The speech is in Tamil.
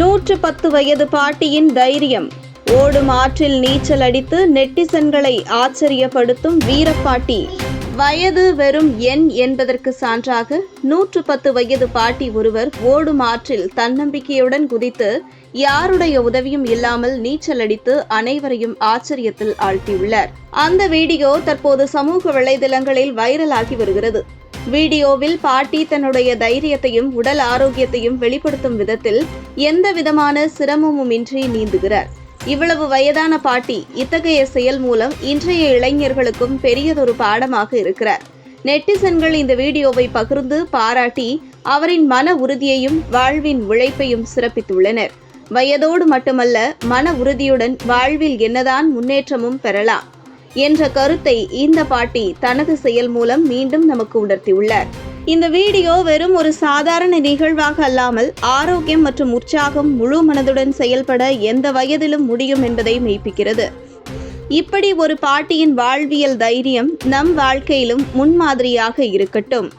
நூற்று பத்து வயது பாட்டியின் தைரியம். ஓடும் ஆற்றில் நீச்சல் அடித்து நெட்டிசன்களை ஆச்சரியப்படுத்தும் வீரப்பாட்டி. வயது வெறும் எண் என்பதற்கு சான்றாக நூற்று பத்து வயது பாட்டி ஒருவர் ஓடும் ஆற்றில் தன்னம்பிக்கையுடன் குதித்து யாருடைய உதவியும் இல்லாமல் நீச்சல் அடித்து அனைவரையும் ஆச்சரியத்தில் ஆழ்த்தியுள்ளார். அந்த வீடியோ தற்போது சமூக வலைதளங்களில் வைரலாகி வருகிறது. வீடியோவில் பாட்டி தன்னுடைய தைரியத்தையும் உடல் ஆரோக்கியத்தையும் வெளிப்படுத்தும் விதத்தில் எந்த விதமான சிரமமுமின்றி நீந்துகிறார். இவ்வளவு வயதான பாட்டி இத்தகைய செயல் மூலம் இன்றைய இளைஞர்களுக்கும் பெரியதொரு பாடமாக இருக்கிறார். நெட்டிசன்கள் இந்த வீடியோவை பகிர்ந்து பாராட்டி அவரின் மன உறுதியையும் வாழ்வின் உழைப்பையும் சிறப்பித்துள்ளனர். வயதோடு மட்டுமல்ல மன உறுதியுடன் வாழ்வில் என்னதான் முன்னேற்றமும் பெறலாம். என்ற கருத்தை இந்த பாட்டி தனது செயல் மூலம் மீண்டும் நமக்கு உணர்த்தியுள்ளார். இந்த வீடியோ வெறும் ஒரு சாதாரண நிகழ்வாக அல்லாமல் ஆரோக்கியம் மற்றும் உற்சாகம் முழு மனதுடன் செயல்பட எந்த வயதிலும் முடியும் என்பதை மெய்ப்பிக்கிறது. இப்படி ஒரு பாட்டியின் வாழ்வியல் தைரியம் நம் வாழ்க்கையிலும் முன்மாதிரியாக இருக்கட்டும்.